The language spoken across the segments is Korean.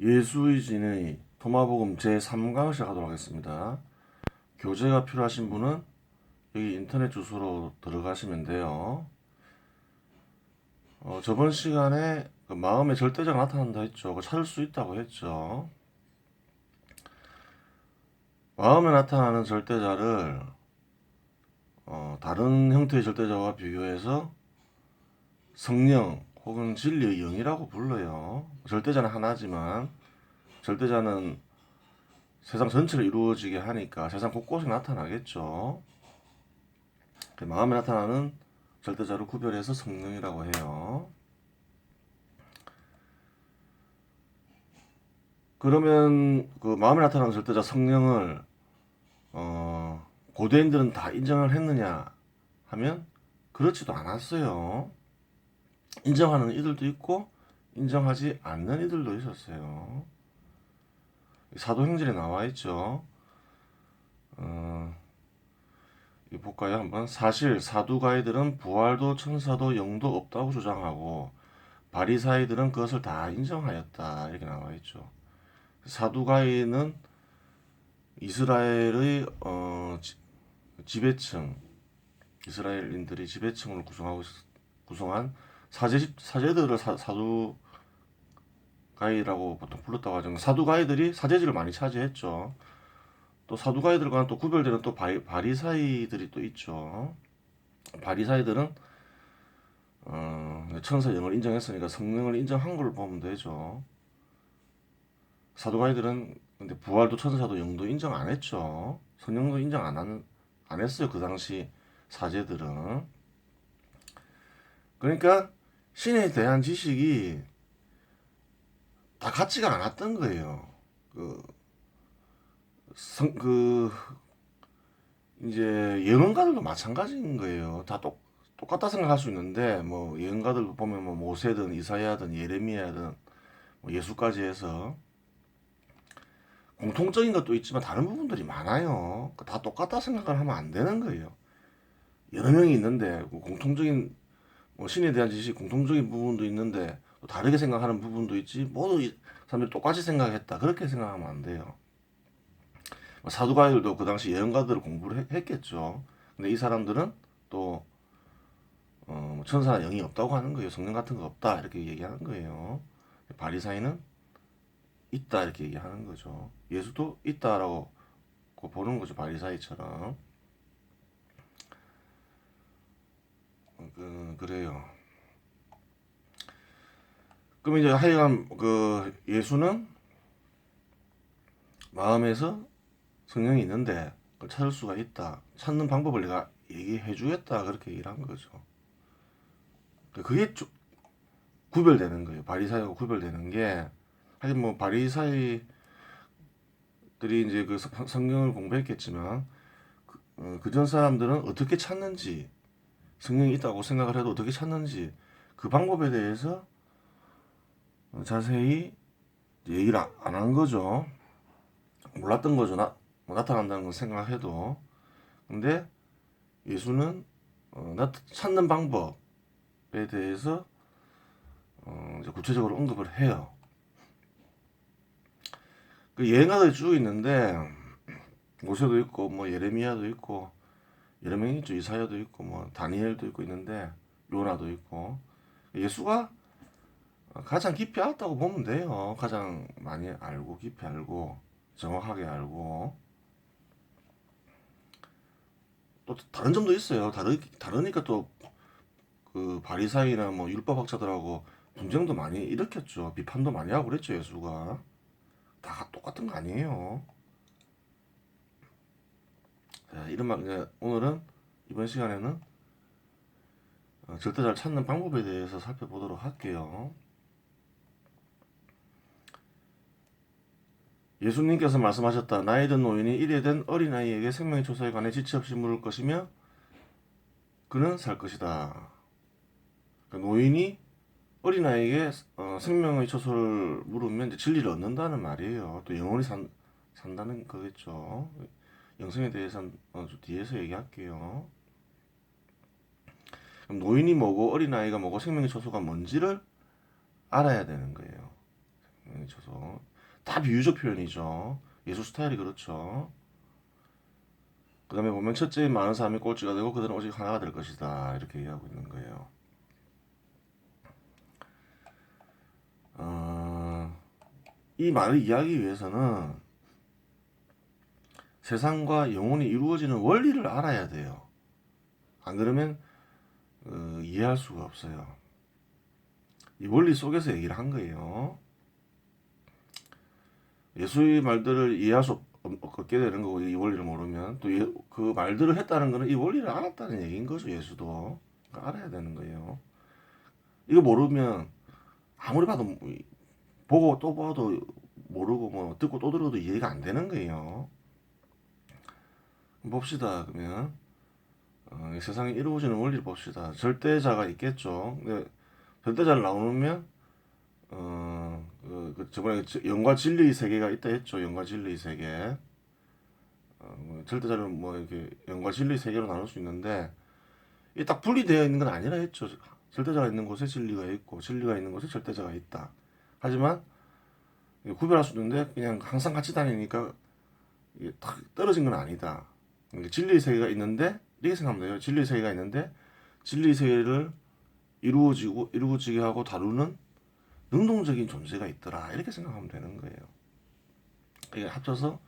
예수의 진의 토마복음 제3강을 시작하도록 하겠습니다. 교재가 필요하신 분은 여기 인터넷 주소로 들어가시면 돼요. 어, 저번 시간에 그 마음의 절대자가 나타난다 했죠. 그 찾을 수 있다고 했죠. 마음에 나타나는 절대자를 어, 다른 형태의 절대자와 비교해서 성령 혹은 진리의 영이라고 불러요. 절대자는 하나지만 절대자는 세상 전체를 이루어지게 하니까 세상 곳곳에 나타나겠죠. 그 마음에 나타나는 절대자를 구별해서 성령이라고 해요. 그러면 그 마음에 나타나는 절대자 성령을 어, 고대인들은 다 인정을 했느냐 하면 그렇지도 않았어요. 인정하는 이들도 있고 인정하지 않는 이들도 있었어요. 사도행전에 나와 있죠. 어, 이 볼까요? 한번 사실 사두가이들은 부활도 천사도 영도 없다고 주장하고 바리사이들은 그것을 다 인정하였다 이렇게 나와 있죠. 사두가이는 이스라엘의 어, 지- 지배층 이스라엘인들이 지배층을 구성하고 있- 구성한 사제 사제들을 사, 사두 가이라고 보통 불렀다고 하죠. 사두 가이들이 사제지를 많이 차지했죠. 또 사두 가이들과는 또 구별되는 또 바리, 바리사이들이 또 있죠. 바리사이들은 어, 천사 영을 인정했으니까 성령을 인정한 걸 보면 되죠. 사두 가이들은 근데 부활도 천사도 영도 인정 안 했죠. 성령도 인정 안, 한, 안 했어요. 그 당시 사제들은. 그러니까 신에 대한 지식이 다 같지가 않았던 거예요. 그, 성, 그, 이제 예언가들도 마찬가지인 거예요. 다 똑, 똑같다 생각할 수 있는데, 뭐, 예언가들 보면 뭐 모세든 이사야든 예레미야든 뭐 예수까지 해서 공통적인 것도 있지만 다른 부분들이 많아요. 그다 똑같다 생각을 하면 안 되는 거예요. 여러 명이 있는데 그 공통적인 뭐 신에 대한 지식 공통적인 부분도 있는데 또 다르게 생각하는 부분도 있지 모두 이 사람들이 똑같이 생각했다 그렇게 생각하면 안 돼요. 뭐 사두가이들도 그 당시 예언가들을 공부를 했- 했겠죠. 근데 이 사람들은 또 어, 뭐 천사나 영이 없다고 하는 거예요. 성령 같은 거 없다 이렇게 얘기하는 거예요. 바리사이는 있다 이렇게 얘기하는 거죠. 예수도 있다라고 보는 거죠. 바리사이처럼. 어, 그, 그래요. 그럼 이제 하여간 그 예수는 마음에서 성령이 있는데 그걸 찾을 수가 있다. 찾는 방법을 내가 얘기해 주겠다. 그렇게 얘기를 한 거죠. 그게 주- 구별되는 거예요. 바리사이하고 구별되는 게 하긴 뭐 바리사이들이 이제 그 성- 성경을 공부했겠지만 그, 어, 그전 사람들은 어떻게 찾는지 성령이 있다고 생각을 해도 어떻게 찾는지 그 방법에 대해서 어, 자세히 얘기를 안 한 거죠. 몰랐던 거죠. 나, 뭐 나타난다는 걸 생각해도. 근데 예수는 어, 나, 찾는 방법에 대해서 어, 구체적으로 언급을 해요. 그 예언가들이 쭉 있는데 모세도 있고 뭐 예레미야도 있고 여러 명이 있죠. 이사야도 있고 뭐 다니엘도 있고 있는데 요나도 있고 예수가 가장 깊이 알았다고 보면 돼요. 가장 많이 알고 깊이 알고 정확하게 알고 또 다른 점도 있어요. 다르 다르니까 또 그 바리사이나 뭐 율법학자들하고 분쟁도 많이 일으켰죠. 비판도 많이 하고 그랬죠. 예수가 다 똑같은 거 아니에요. 자, 이런 말 이제 오늘은 이번 시간에는 어, 절대자를 찾는 방법에 대해서 살펴보도록 할게요. 예수님께서 말씀하셨다. 나이 든 노인이 이래 된 어린아이에게 생명의 조사에 관해 지체 없이 물을 것이며 그는 살 것이다. 그러니까 노인이 어린아이에게 어, 생명의 초소를 물으면 진리를 얻는다는 말이에요. 또 영원히 산, 산다는 거겠죠. 영성에 대해서는 어, 좀 뒤에서 얘기할게요. 그럼 노인이 뭐고 어린아이가 뭐고 생명의 초소가 뭔지를 알아야 되는 거예요. 있어서 다 비유적 표현이죠. 예수 스타일이 그렇죠. 그 다음에 보면 첫째인 많은 사람이 꼴찌가 되고 그들은 오직 하나가 될 것이다 이렇게 얘기하고 있는 거예요. 어, 이 말을 이해하기 위해서는 세상과 영혼이 이루어지는 원리를 알아야 돼요. 안 그러면 어, 이해할 수가 없어요. 이 원리 속에서 얘기를 한 거예요. 예수의 말들을 이해할 수 없- 없게 되는 거고 이 원리를 모르면 또 그 말들을 했다는 거는 이 원리를 알았다는 얘기인 거죠. 예수도 그러니까 알아야 되는 거예요. 이거 모르면 아무리 봐도 뭐 보고 또 봐도 모르고 뭐 듣고 또 들어도 이해가 안 되는 거예요. 봅시다 그러면 어, 이 세상에 이루어지는 원리를 봅시다. 절대자가 있겠죠. 절대자를 나오면 어, 그, 그 저번에 지- 영과 진리의 세계가 있다 했죠. 영과 진리의 세계. 어, 뭐 절대자를 뭐 이렇게 영과 진리의 세계로 나눌 수 있는데 이 딱 분리되어 있는 건 아니라 했죠. 절대자가 있는 곳에 진리가 있고 진리가 있는 곳에 절대자가 있다. 하지만 구별할 수 있는데 그냥 항상 같이 다니니까 이게 딱 떨어진 건 아니다. 진리의 세계가 있는데 이렇게 생각하면 돼요. 진리의 세계가 있는데 진리의 세계를 이루어지고 이루어지게 하고 다루는 능동적인 존재가 있더라 이렇게 생각하면 되는 거예요. 이게 합쳐서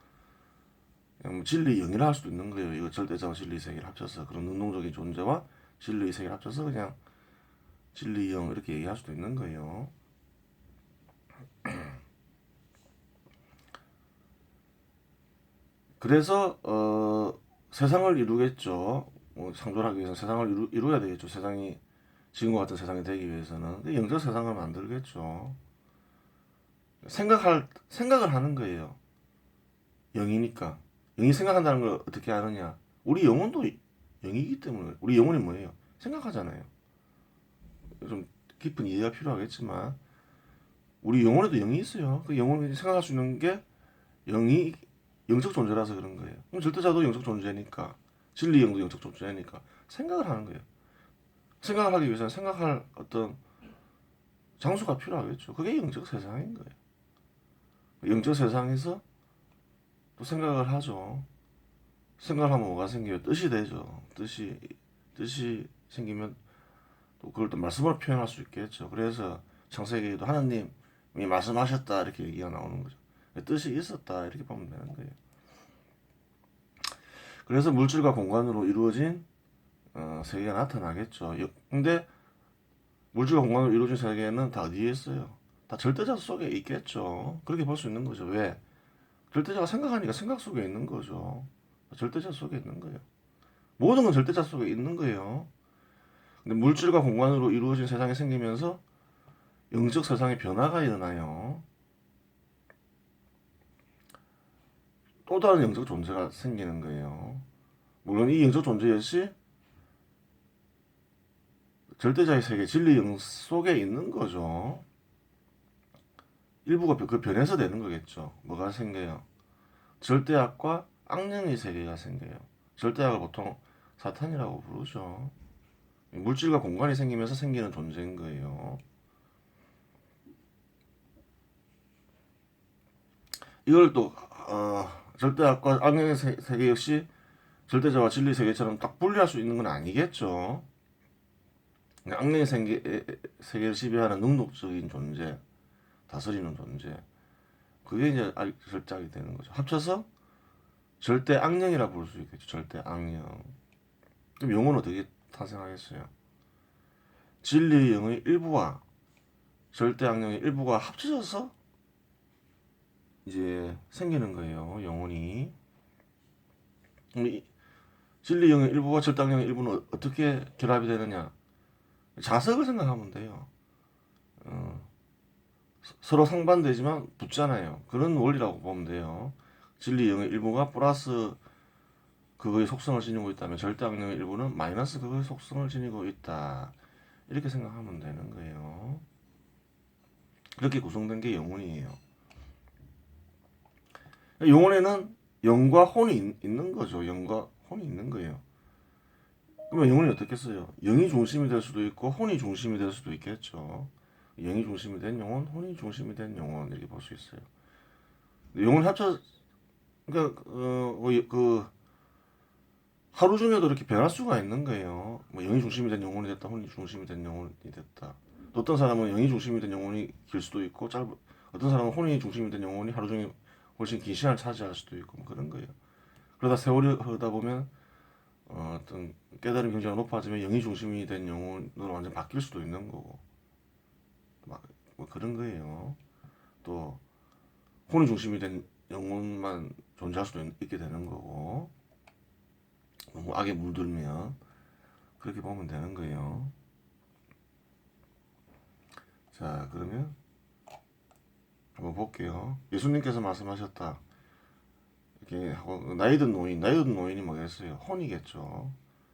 뭐 진리 영이라 할 수도 있는 거예요. 이거 절대자와 진리 세계를 합쳐서 그런 능동적인 존재와 진리의 세계를 합쳐서 그냥 진리 영 이렇게 얘기할 수도 있는 거예요. 그래서 어, 세상을 이루겠죠. 뭐 창조하기 위해서 세상을 이루, 이루어야 되겠죠. 세상이 지금과 같은 세상이 되기 위해서는 그 영적 세상을 만들겠죠. 생각할 생각을 하는 거예요. 영이니까 영이 생각한다는 걸 어떻게 아느냐? 우리 영혼도 영이기 때문에 우리 영혼이 뭐예요? 생각하잖아요. 좀 깊은 이해가 필요하겠지만 우리 영혼에도 영이 있어요. 그 영혼이 생각할 수 있는 게 영이 영적 존재라서 그런 거예요. 그럼 절대자도 영적 존재니까 진리 영도 영적 존재니까 생각을 하는 거예요. 생각을 하기 위해서는 생각할 어떤 장소가 필요하겠죠. 그게 영적 세상인 거예요. 영적 세상에서 또 생각을 하죠. 생각을 하면 뭐가 생겨요? 뜻이 되죠. 뜻이 뜻이 생기면 또 그걸 또 말씀으로 표현할 수 있겠죠. 그래서 창세기에도 하나님이 말씀하셨다 이렇게 얘기가 나오는 거죠. 뜻이 있었다 이렇게 보면 되는 거예요. 그래서 물질과 공간으로 이루어진 어, 세계가 나타나겠죠. 여- 근데 물질과 공간으로 이루어진 세계는 다 어디에 있어요? 다 절대자 속에 있겠죠. 그렇게 볼 수 있는 거죠. 왜? 절대자가 생각하니까 생각 속에 있는 거죠. 절대자 속에 있는 거예요. 모든 건 절대자 속에 있는 거예요. 근데 물질과 공간으로 이루어진 세상이 생기면서 영적 세상의 변화가 일어나요. 또 다른 영적 존재가 생기는 거예요. 물론 이 영적 존재 역시 절대자의 세계 진리 영 속에 있는 거죠. 일부가 그 변해서 되는 거겠죠. 뭐가 생겨요? 절대악과 악령의 세계가 생겨요. 절대악을 보통 사탄이라고 부르죠. 물질과 공간이 생기면서 생기는 존재인 거예요. 이걸 또 어, 절대악과 악령의 세, 세계 역시 절대자와 진리 세계처럼 딱 분리할 수 있는 건 아니겠죠. 악령의 세계, 세계를 지배하는 능동적인 존재, 다스리는 존재. 그게 이제 알- 절대악이 되는 거죠. 합쳐서 절대 악령이라 부를 수 있겠죠. 절대 악령. 그럼 영은 어떻게 탄생하겠어요? 진리의 영의 일부와 절대 악령의 일부가 합쳐져서 이제 생기는 거예요. 영혼이. 이 진리 영의 일부와 절대 악령의 일부는 어떻게 결합이 되느냐? 자석을 생각하면 돼요. 어, 서- 서로 상반되지만 붙잖아요. 그런 원리라고 보면 돼요. 진리 영의 일부가 플러스 그거의 속성을 지니고 있다면 절대 악령의 일부는 마이너스 그거의 속성을 지니고 있다. 이렇게 생각하면 되는 거예요. 그렇게 구성된 게 영혼이에요. 영혼에는 영과 혼이 있- 있는 거죠. 영과 혼이 있는 거예요. 그러면 영혼이 어떻겠어요? 영이 중심이 될 수도 있고 혼이 중심이 될 수도 있겠죠. 영이 중심이 된 영혼, 혼이 중심이 된 영혼 이렇게 볼 수 있어요. 영혼 합쳐 그러니까 어, 뭐 이- 그 하루 중에도 이렇게 변할 수가 있는 거예요. 뭐 영이 중심이 된 영혼이 됐다, 혼이 중심이 된 영혼이 됐다. 또 어떤 사람은 영이 중심이 된 영혼이 길 수도 있고 짧 어떤 사람은 혼이 중심이 된 영혼이 하루 종일 훨씬 긴 시간을 차지할 수도 있고 뭐 그런 거예요. 그러다 세월이 흐르다 보면 어, 어떤 깨달음 경지가 높아지면 영이 중심이 된 영혼으로 완전 바뀔 수도 있는 거고 막, 뭐 그런 거예요. 또 혼이 중심이 된 영혼만 존재할 수도 있, 게 되는 거고 너무 악에 물들면 그렇게 보면 되는 거예요. 자 그러면 한번 볼게요. 예수님께서 말씀하셨다. 이렇게 하고 나이든 노인, 나이든 노인이 뭐겠어요? 혼이겠죠.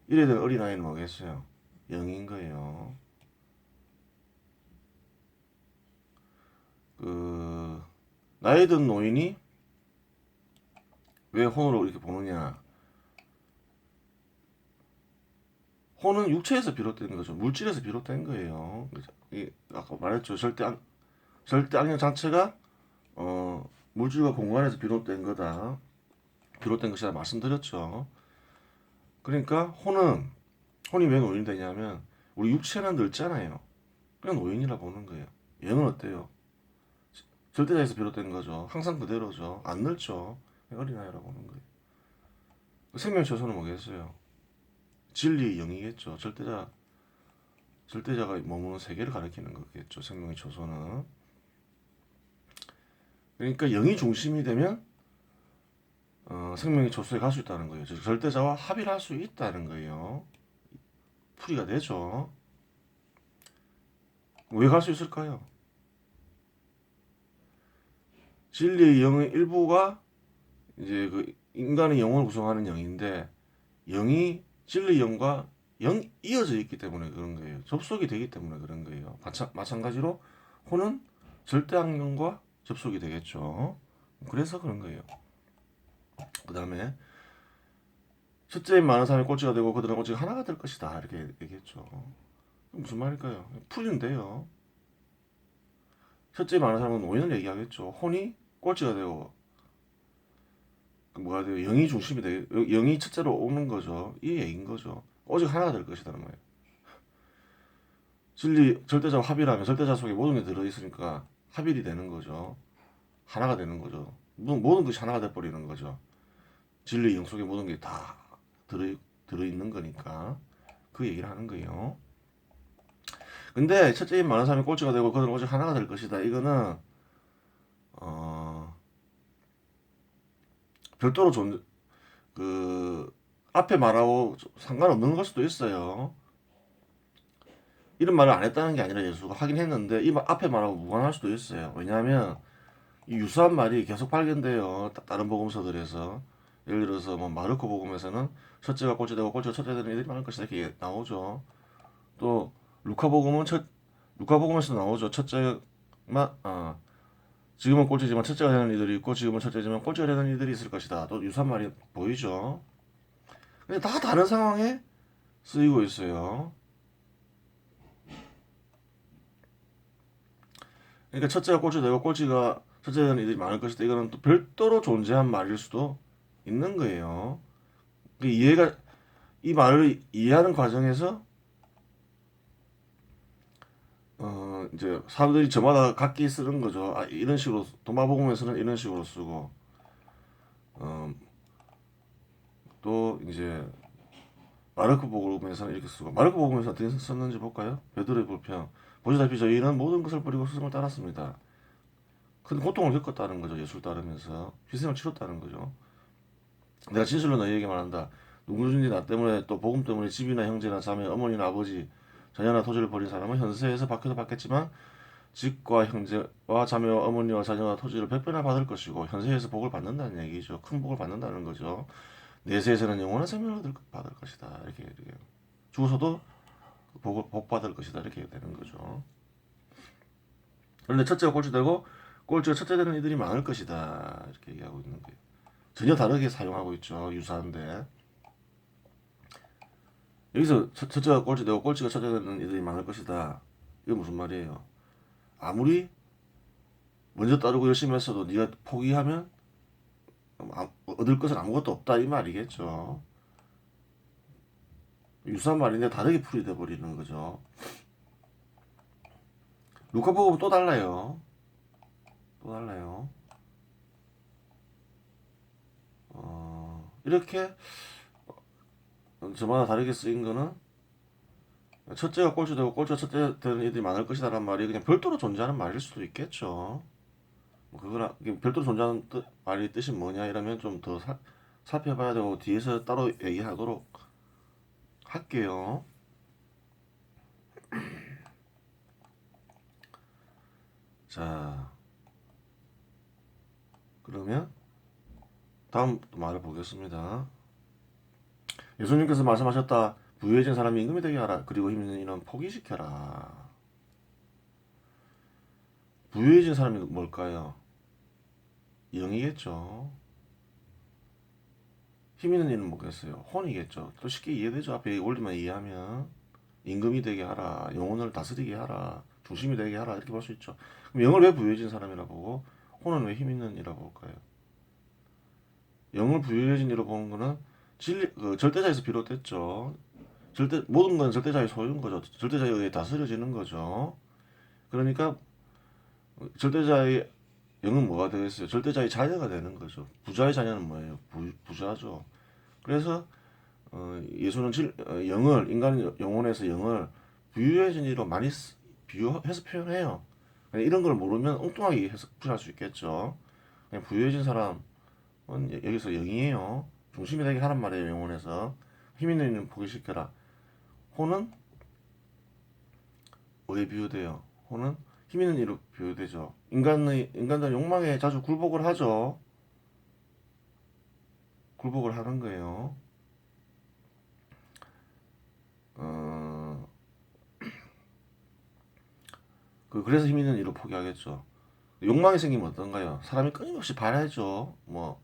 이래 된 어린아이는 뭐겠어요? 영인 거예요. 그 나이든 노인이 왜 혼으로 이렇게 보느냐? 혼은 육체에서 비롯된 거죠. 물질에서 비롯된 거예요. 이 아까 말했죠. 절대 악, 절대 악령 자체가 어, 물질과 공간에서 비롯된 거다. 비롯된 것이다 말씀드렸죠. 그러니까 혼은 혼이 왜 노인이 되냐면 우리 육체는 늙잖아요. 그냥 노인이라 보는 거예요. 영은 어때요? 절대자에서 비롯된 거죠. 항상 그대로죠. 안 늙죠. 어린아이라고 보는 거예요. 생명 처소는 뭐겠어요? 진리 영이겠죠. 절대자 절대자가 머무는 세계를 가리키는 거겠죠. 생명의 초소는. 그러니까 영이 중심이 되면 어, 생명의 초소에 갈 수 있다는 거예요. 즉 절대자와 합의를 할 수 있다는 거예요. 풀이가 되죠. 왜 갈 수 있을까요? 진리의 영의 일부가 이제 그 인간의 영을 구성하는 영인데 영이 진리 영과 영 이어져 있기 때문에 그런 거예요. 접속이 되기 때문에 그런 거예요. 마찬, 마찬가지로 혼은 절대 악령과 접속이 되겠죠. 그래서 그런 거예요. 그 다음에 첫째인 많은 사람이 꼴찌가 되고 그들은 오직 하나가 될 것이다 이렇게 얘기했죠. 무슨 말일까요? 풀인데요. 첫째인 많은 사람은 노인을 얘기하겠죠. 혼이 꼴찌가 되고 그 뭐가 돼요? 영이 중심이 돼. 영이 첫째로 오는 거죠. 이 얘기인 거죠. 오직 하나가 될 것이다는 말이에요. 진리 절대자 합의라면 절대자 속에 모든 게 들어 있으니까 합일이 되는 거죠. 하나가 되는 거죠. 모든, 모든 것이 하나가 돼 버리는 거죠. 진리 영 속에 모든 게 다 들어 들어 있는 거니까 그 얘기를 하는 거예요. 근데 첫째인 많은 사람이 꼴찌가 되고 그들은 오직 하나가 될 것이다. 이거는 어 별도로 존, 그, 앞에 말하고 상관없는 걸 수도 있어요. 이런 말을 안 했다는 게 아니라 예수가 하긴 했는데, 이 말- 앞에 말하고 무관할 수도 있어요. 왜냐하면, 이 유사한 말이 계속 발견돼요. 따- 다른 복음서들에서. 예를 들어서, 뭐, 마르코 복음에서는 첫째가 꼴찌되고 꼴찌가 첫째 되는 이들이 많을 것이다. 이렇게 나오죠. 또, 루카 복음은 첫, 루카 복음에서 나오죠. 첫째만, 아, 지금은 꼴찌지만 첫째가 되는 이들이 있고 지금은 첫째지만 꼴찌가 되는 이들이 있을 것이다. 또 유사한 말이 보이죠. 근데 다 다른 상황에 쓰이고 있어요. 그러니까 첫째가 꼴찌 되고 꼴찌가 첫째 되는 이들이 많을 것이다. 이거는 또 별도로 존재한 말일 수도 있는 거예요. 그 이해가 이 말을 이해하는 과정에서 어 이제 사람들이 저마다 각기 쓰는 거죠. 아 이런 식으로 도마복음에서는 이런 식으로 쓰고 어 또 이제 마르크 복음에서는 이렇게 쓰고 마르크 복음에서 어떻게 썼는지 볼까요? 베드로의 불평 보시다시피 저희는 모든 것을 버리고 스승을 따랐습니다. 큰 고통을 겪었다는 거죠. 예수를 따르면서 희생을 치렀다는 거죠. 내가 진실로 너희에게 말한다. 누구든지 나 때문에 또 복음 때문에 집이나 형제나 자매, 어머니나 아버지 자녀나 토지를 버린 사람은 현세에서 받기도 받겠지만 집과 형제와 자매와 어머니와 자녀와 토지를 백배나 받을 것이고 현세에서 복을 받는다는 얘기죠. 큰 복을 받는다는 거죠. 내세에서는 영원한 생명을 받을 것이다. 이렇게, 이렇게. 죽어서도 복을 복 받을 것이다. 이렇게 되는 거죠. 그런데 첫째가 꼴찌 되고 꼴찌가 첫째 되는 이들이 많을 것이다. 이렇게 얘기하고 있는 거예요. 전혀 다르게 사용하고 있죠. 유사한데. 여기서 첫- 첫째가 꼴찌 되고 꼴찌가 첫째 되는 이들이 많을 것이다. 이게 무슨 말이에요? 아무리 먼저 따르고 열심히 했어도 네가 포기하면 아- 얻을 것은 아무것도 없다 이 말이겠죠. 유사한 말인데 다르게 풀이돼 버리는 거죠. 루카복음은 또 달라요. 또 달라요. 어, 이렇게 어, 저마다 다르게 쓰인 거는 첫째가 꼴찌되고 꼴찌가 첫째 되는 일들이 많을 것이다라는 말이 그냥 별도로 존재하는 말일 수도 있겠죠. 뭐 이게 별도로 존재하는 뜻, 말이 뜻이 뭐냐 이러면 좀 더 살펴봐야 되고 뒤에서 따로 얘기하도록 할게요. 자, 그러면 다음 말을 보겠습니다. 예수님께서 말씀하셨다. 부유해진 사람이 임금이 되게 하라. 그리고 힘 있는 이는 포기시켜라. 부유해진 사람이 뭘까요? 영이겠죠. 힘 있는 이는 뭐겠어요? 혼이겠죠. 또 쉽게 이해되죠. 앞에 원리만 이해하면 임금이 되게 하라. 영혼을 다스리게 하라. 중심이 되게 하라. 이렇게 볼 수 있죠. 그럼 영을 왜 부유해진 사람이라 보고 혼은 왜 힘 있는 이라 볼까요? 영을 부유해진 이로 보는 거는 진리, 그 절대자에서 비롯됐죠. 절대 모든 건 절대자의 소유인 거죠. 절대자에 의해 다스려지는 거죠. 그러니까 절대자의 영은 뭐가 되겠어요? 절대자의 자녀가 되는 거죠. 부자의 자녀는 뭐예요? 부, 부자죠. 그래서 어, 예수는 질, 어, 영을 인간 영혼에서 영을 부유해진 이로 많이 쓰, 비유해서 표현해요. 이런 걸 모르면 엉뚱하게 해석할 수 있겠죠. 부유해진 사람은 여- 여기서 영이에요. 중심이 되게 하란 말이에요. 영혼에서 힘 있는 이는 포기시켜라. 호는 뭐에 비유돼요? 호는 힘 있는 이로 비유되죠. 인간의 인간들 욕망에 자주 굴복을 하죠. 굴복을 하는 거예요. 어, 그 그래서 힘 있는 이로 포기하겠죠. 욕망이 생기면 어떤가요? 사람이 끊임없이 바라죠. 뭐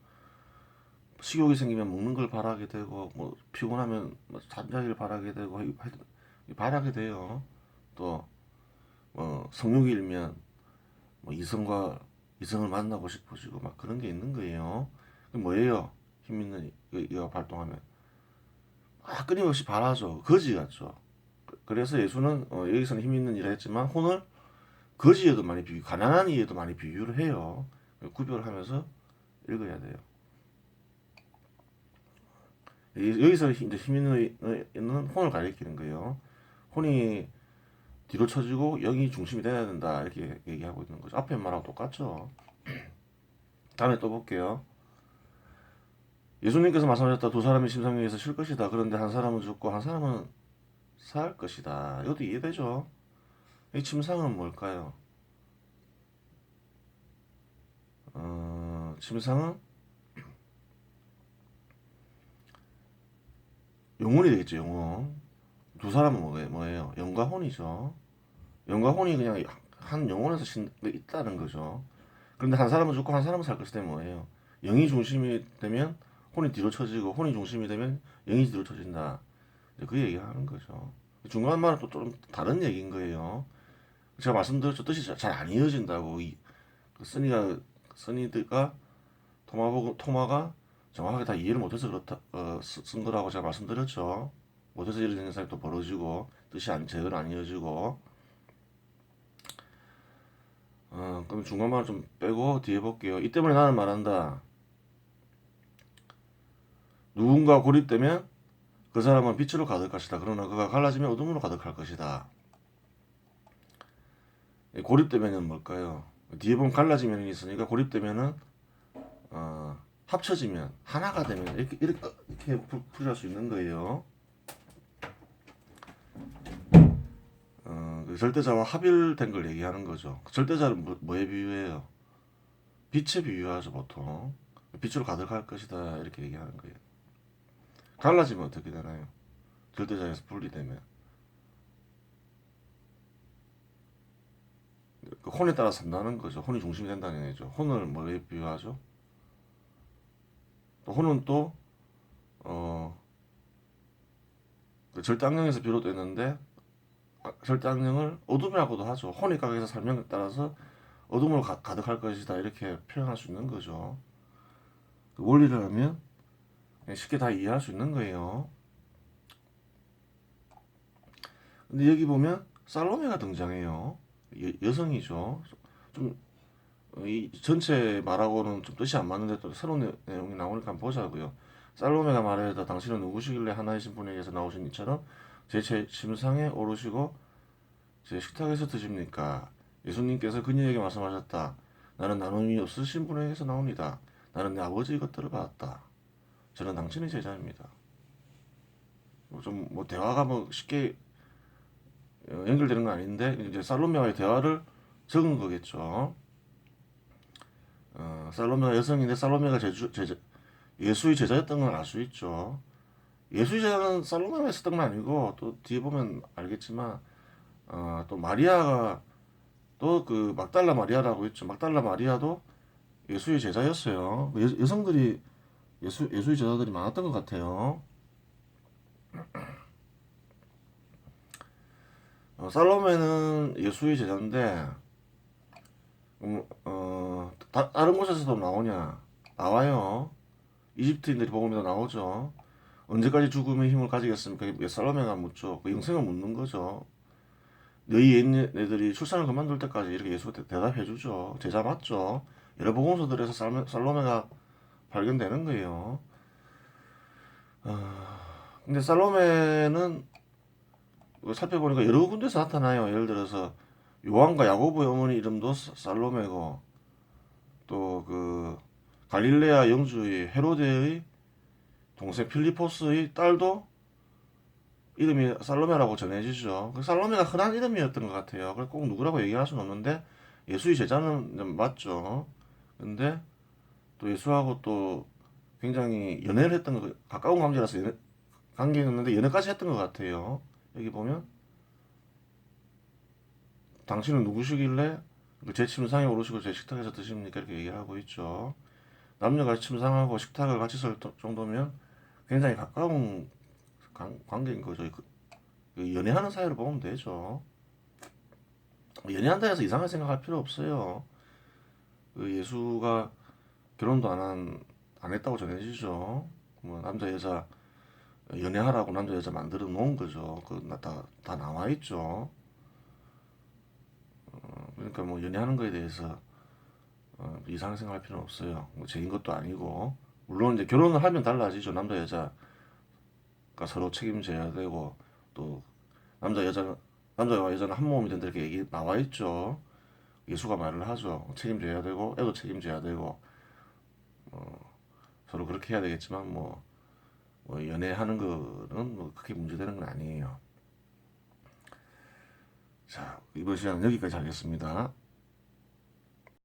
식욕이 생기면 먹는 걸 바라게 되고 뭐 피곤하면 뭐 잠자기를 바라게 되고 바라게 돼요. 또 뭐 성욕이 일면 뭐 이성과 이성을 만나고 싶어지고 막 그런 게 있는 거예요. 그 뭐예요? 힘 있는 이- 이가 발동하면 아 끊임없이 바라죠. 거지 같죠. 그- 그래서 예수는 어, 여기서는 힘 있는 일을 했지만 혼을 거지에도 많이 비유, 가난한 이에도 많이 비유를 해요. 구별을 하면서 읽어야 돼요. 이- 여기서 이제 힘 있는 있는 혼을 가리키는 거예요. 혼이 뒤로 쳐지고 영이 중심이 돼야 된다 이렇게 얘기하고 있는 거죠. 앞에 말하고 똑같죠. 다음에 또 볼게요. 예수님께서 말씀하셨다. 두 사람이 심상에서 쉴 것이다. 그런데 한 사람은 죽고 한 사람은 살 것이다. 이것도 이해되죠? 이 침상은 뭘까요? 어, 침상은 영혼이 되겠죠. 영혼. 두 사람은 뭐예요? 뭐예요? 영과 혼이죠. 영과 혼이 그냥 한 영혼에서 신, 있다는 거죠. 그런데 한 사람은 죽고 한 사람은 살 것이 되면 뭐예요? 영이 중심이 되면 혼이 뒤로 쳐지고 혼이 중심이 되면 영이 뒤로 쳐진다. 그 얘기하는 거죠. 중간 말은 또 좀 다른 얘기인 거예요. 제가 말씀드렸죠. 뜻이 잘 안 이어진다고. 이, 그 써니가 토마보고, 토마가 정확하게 다 이해를 못해서 그렇다, 어, 쓰- 쓴 거라고 제가 말씀드렸죠. 못해서 이런 현상이 또 벌어지고, 뜻이 안, 제대로 안 이어지고. 어, 그럼 중간말 좀 빼고 뒤에 볼게요. 이 때문에 나는 말한다. 누군가 고립되면 그 사람은 빛으로 가득할 것이다. 그러나 그가 갈라지면 어둠으로 가득할 것이다. 이 고립되면은 뭘까요? 뒤에 보면 갈라지면이 있으니까 고립되면은 어, 합쳐지면 하나가 되면 이렇게 이렇게, 이렇게 풀- 풀이할 수 있는 거예요. 어, 그 절대자와 합일된 걸 얘기하는 거죠. 그 절대자는 뭐, 뭐에 비유해요? 빛에 비유하죠 보통. 빛으로 가득할 것이다 이렇게 얘기하는 거예요. 갈라지면 어떻게 되나요? 절대자에서 분리되면 그 혼에 따라 산다는 거죠. 혼이 중심이 된다는 얘기죠. 혼을 뭐에 비유하죠? 또 혼은 또 어, 그 절대 악령에서 비롯됐는데 절대 악령을 어둠이라고도 하죠. 혼입각에서 살면 따라서 어둠으로 가, 가득할 것이다 이렇게 표현할 수 있는 거죠. 그 원리를 하면 쉽게 다 이해할 수 있는 거예요. 근데 여기 보면 살로메가 등장해요. 여, 여성이죠. 좀 이 전체 말하고는 좀 뜻이 안 맞는데 또 새로운 내- 내용이 나오니까 보자고요. 살로메가 말하다 당신은 누구시길래 하나이신 분에게서 나오신 이처럼 제제 침상에 오르시고 제 식탁에서 드십니까? 예수님께서 그녀에게 말씀하셨다. 나는 나눔이 없으신 분에게서 나옵니다. 나는 내 아버지의 것들을 받았다. 저는 당신의 제자입니다. 좀 뭐 대화가 뭐 쉽게 어, 연결되는 건 아닌데 이제 살로메와의 대화를 적은 거겠죠. 어, 살로메가 여성인데 살로메가 제주, 제자, 예수의 제자였던 건 알 수 있죠. 예수의 제자는 살로메가 있었던 건 아니고 또 뒤에 보면 알겠지만 어, 또 마리아가 또 그 막달라 마리아라고 있죠. 막달라 마리아도 예수의 제자였어요. 여, 여성들이 예수 예수의 제자들이 많았던 것 같아요. 어, 살로메는 예수의 제자인데 음, 어, 다, 다른 곳에서도 나오냐? 나와요. 이집트인들이 복음에도 나오죠. 언제까지 죽음의 힘을 가지겠습니까? 살로메가 묻죠. 그 영생을 묻는 거죠. 너희 얘네들이 출산을 그만둘 때까지 이렇게 예수가 대- 대답해 주죠. 제자 맞죠? 여러 복음서들에서 살로메가 발견되는 거예요. 아, 근데 살로메는 이거 살펴보니까 여러 군데서 나타나요. 예를 들어서 요한과 야고보의 어머니 이름도 사- 살로메고 또 그 갈릴레아 영주의 헤로데의 동생 필리포스의 딸도 이름이 살로메라고 전해지죠. 그 살로메가 흔한 이름이었던 것 같아요. 꼭 누구라고 얘기할 수는 없는데 예수의 제자는 맞죠. 근데 또 예수하고 또 굉장히 연애를 했던 거 가까운 관계라서 연애, 관계였는데 연애까지 했던 것 같아요. 여기 보면 당신은 누구시길래 그제 침상에 오르시고 제 식탁에서 드십니까? 이렇게 얘기하고 있죠. 남녀가 침상하고 식탁을 같이 쓸 도- 정도면 굉장히 가까운 관, 관계인 거죠. 그, 그 연애하는 사이로 보면 되죠. 연애한다 해서 이상하게 생각할 필요 없어요. 그 예수가 결혼도 안 한, 안 했다고 전해지죠. 뭐 남자 여자 연애하라고 남자 여자 만들어 놓은 거죠. 그다 다 나와 있죠. 그러니까 뭐 연애하는 거에 대해서 어, 이상하게 생각할 필요는 없어요. 뭐 죄인 것도 아니고 물론 이제 결혼을 하면 달라지죠. 남자 여자가 서로 책임져야 되고 또 남자 여자 남자와 여자는 한 몸이 된다 이렇게 얘기 나와 있죠. 예수가 말을 하죠. 책임져야 되고 애도 책임져야 되고 어, 서로 그렇게 해야 되겠지만 뭐, 뭐 연애하는 거는 뭐 크게 문제되는 건 아니에요. 자 이번 시간은 여기까지 하겠습니다.